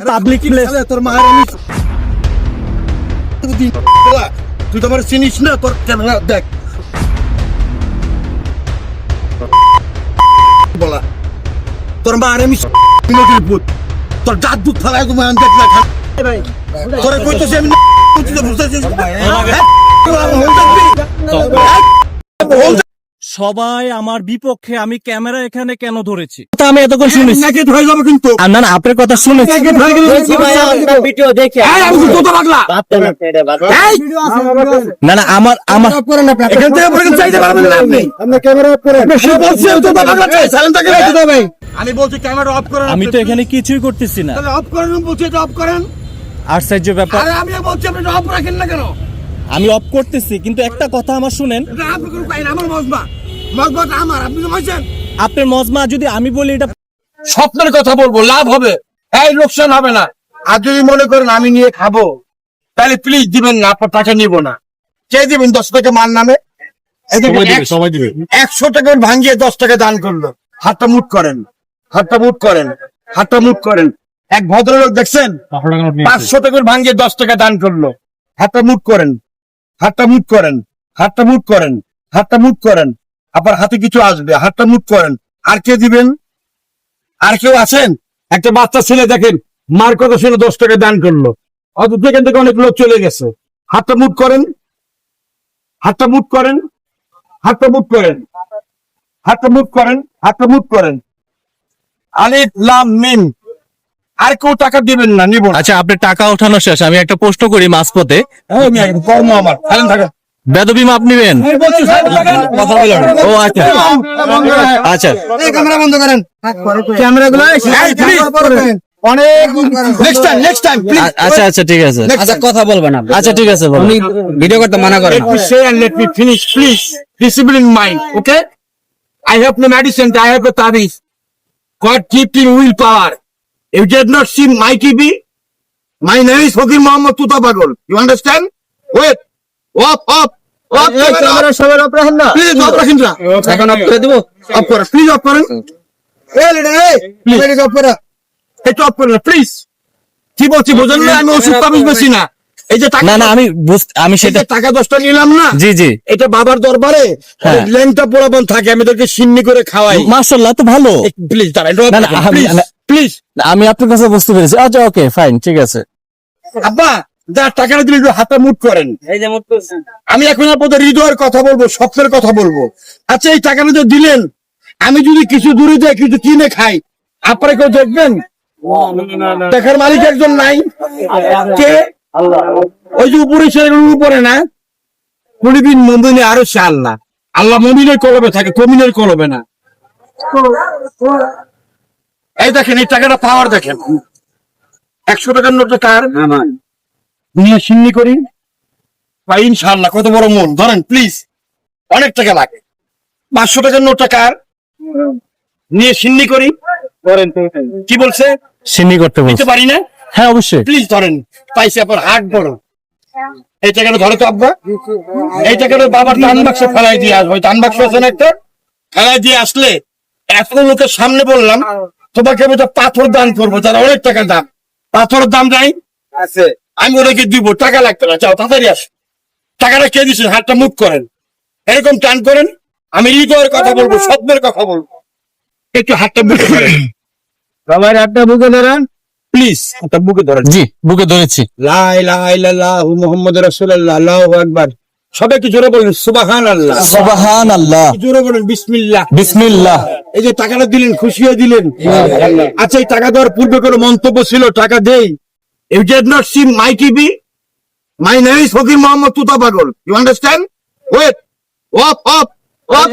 Public place তোর মায়ের আমি তুই তো আমার চিনিস না তোর ক্যামেরা দেখ বলা তোর মায়ের আমি ভূত তোর দাঁত দুধ ফেলায় তুমি আমি দেখ না খা তোরে কইতেছি আমি তুই তো বুঝতেছিস সবাই আমার বিপক্ষে আমি ক্যামেরা এখানে কেন ধরেছি? তা আমি এতক্ষণ শুনেছি। নাকি হয়ে যাবে কিন্তু? আর না না আপনার কথা শুনেছি। ভিডিও দেখে আমি তো পাগলা। না না আমার আমার এখান থেকে পরে চাইতে পারবেন না আপনি। আপনি ক্যামেরা অফ করেন। সে বলছে তোতা পাগলা। চাই সাইলেন্ট থাকে আমি বলছি ক্যামেরা অফ করেন আমি তো এখানে কিছুই করতেছি না। তাহলে অফ করেন বলছি এটা অফ করেন। আশ্চর্য ব্যাপার। আরে আমি বলছি আপনি অফ রাখেন না কেন? আমি অফ করতেছি কিন্তু একটা কথা আমার শুনেন। এটা আপনি আমার মজমা মজমাটা আমার আপনি তো বলছেন। আপনার মজমা যদি আমি বলি এটা স্বপ্নের কথা বলব লাভ হবে। এই লোকসান হবে না। আর যদি মনে করেন আমি নিয়ে খাব তাহলে প্লিজ দিবেন না আপনার টাকা নিব না। কে দিবেন? দশ টাকা মার নামে? একশো টাকা ভাঙিয়ে দশ টাকা দান করল। হাতটা মুট করেন হাতটা মুট করেন হাতটা মুট করেন। এক ভদ্রলোক দেখছেন? পাঁচশো টাকা ভাঙিয়ে দশ টাকা দান করল। হাতটা মুট করেন হাতটা মুট করেন হাতটা মুট করেন হাতটা মুট করেন। আবার হাতে কিছু আসবে হাতটা মুট করেন। আর কে দিবেন? আর কেউ আছেন? একটা বাচ্চা ছেলে দেখেন মার কথা শুনে দশ টাকা দান করল। অথচ এখান থেকে অনেক লোক চলে গেছে। হাতটা মুট করেন। হাতটা মুট করেন। হাতটা মুট করেন। হাতটা মুট করেন। হাতটা মুট করেন। আলিফ লাম মিম। আর কেউ টাকা দিবেন না নিব আচ্ছা আপনার টাকা ওঠানো শেষ। আমি একটা প্রশ্ন করি মাঝপথে। কর্ম আমার। সাইলেন্ট থাকেন। বেদবি মাপ নিবেন ও আচ্ছা আচ্ছা ক্যামেরা বন্ধ করেন ক্যামেরা গুলো এই অনেক নেক্সট টাইম নেক্সট টাইম আচ্ছা আচ্ছা ঠিক আছে আচ্ছা কথা বলবেন আপনি আচ্ছা ঠিক আছে বলুন উনি ভিডিও করতে মানা করেন let me say and let me finish please discipline mind okay i have no medicine i have a tabiz god keep in will power if you did not see my tv my name is Fakir Muhammad Tuta Bagol you understand wait up up up camera সবার off রাখেন না। Please of রাখেন না। এখন of করে দেবো। Of করেন please of করেন। এই লিডার এই। প্লিজ অফ করেন একটু অফ করেন প্লিজ কি বলছি বোঝেন না আমি ওষুধ বেশি না। এই যে টাকা না না আমি আমি সেটা টাকা দশটা নিলাম না জি জি। এটা বাবার দরবারে হ্যাঁ। লেনটা পোড়াবন থাকে আমি তোকে সিন্নি করে খাওয়াই। মাশাল্লাহ তো ভালো। প্লিজ দাঁড়ান না, না, প্লিজ না। প্লিজ আমি আপনার কাছে বুঝতে পেরেছি। আচ্ছা ওকে ফাইন ঠিক আছে। আব্বা যা টাকাটা দিলে হাতে মুট করেন। আমি এখন আপনাদের হৃদয়ের কথা বলব স্বপ্নের কথা বলব। আচ্ছা এই টাকাটা যে দিলেন আমি যদি কিছু দূরে যাই কিছু কিনে খাই আপনারা কেউ দেখবেন? দেখার মালিক একজন নাই। কে? ওই যে উপরে উপরে না? কুড়িবিন মমিনে আরও সে আল্লাহ। আল্লাহ মমিনের কলবে থাকে কমিনের কলবে না। এই দেখেন এই টাকাটা পাওয়ার দেখেন। একশো টাকার নোটটা কার? নিয়ে সিন্নি করি। ইনশাল্লাহ কত বড় মন। ধরেন প্লিজ অনেক টাকা লাগে। পাঁচশো টাকার নোটটা কার নিয়ে সিন্নি করি। ধরেন কি বলছে? সিন্নি করতে বলছি। পারি না? হ্যাঁ অবশ্যই। প্লিজ ধরেন পাইছে আপনার হাট বড়। এই টাকাটা ধরে তো আব্বা। এই টাকাটা বাবার দান বাক্সে ফেলাই দিয়ে আসব। ওই দান বাক্স আছে না একটা? ফেলাই দিয়ে আসলে এত লোকের সামনে বললাম তোমাকে আমি একটা পাথর দান করব তার অনেক টাকা দাম। পাথরের দাম নাই? আছে। আমি ওদেরকে দিব টাকা লাগবে না যাও তাড়াতাড়ি আস। টাকাটা কে দিচ্ছেন হাতটা মুখ করেন। এরকম টান করেন আমি হৃদয়ের কথা বলব স্বপ্নের কথা বলব। একটু হাতটা মুখ করেন। সবাই ধরেন। প্লিজ হাতটা মুখে ধরেন। জি বুকে ধরেছি। লা ইলাহা ইল্লাল্লাহ মুহাম্মাদুর রাসূলুল্লাহ আল্লাহু আকবার। সবাই একটু জোরে বলেন সুবহানাল্লাহ। সুবাহান আল্লাহ জোরে বলেন বিসমিল্লাহ। বিসমিল্লাহ। এই যে টাকাটা দিলেন খুশি হয়ে। দিলেন আচ্ছা এই টাকা দেওয়ার পূর্বে কোনো মন্তব্য ছিল? টাকা দেই। If You did not see my TV? My name is Fakir Muhammad Tuta Bagul. You understand? Wait. Up, up, up.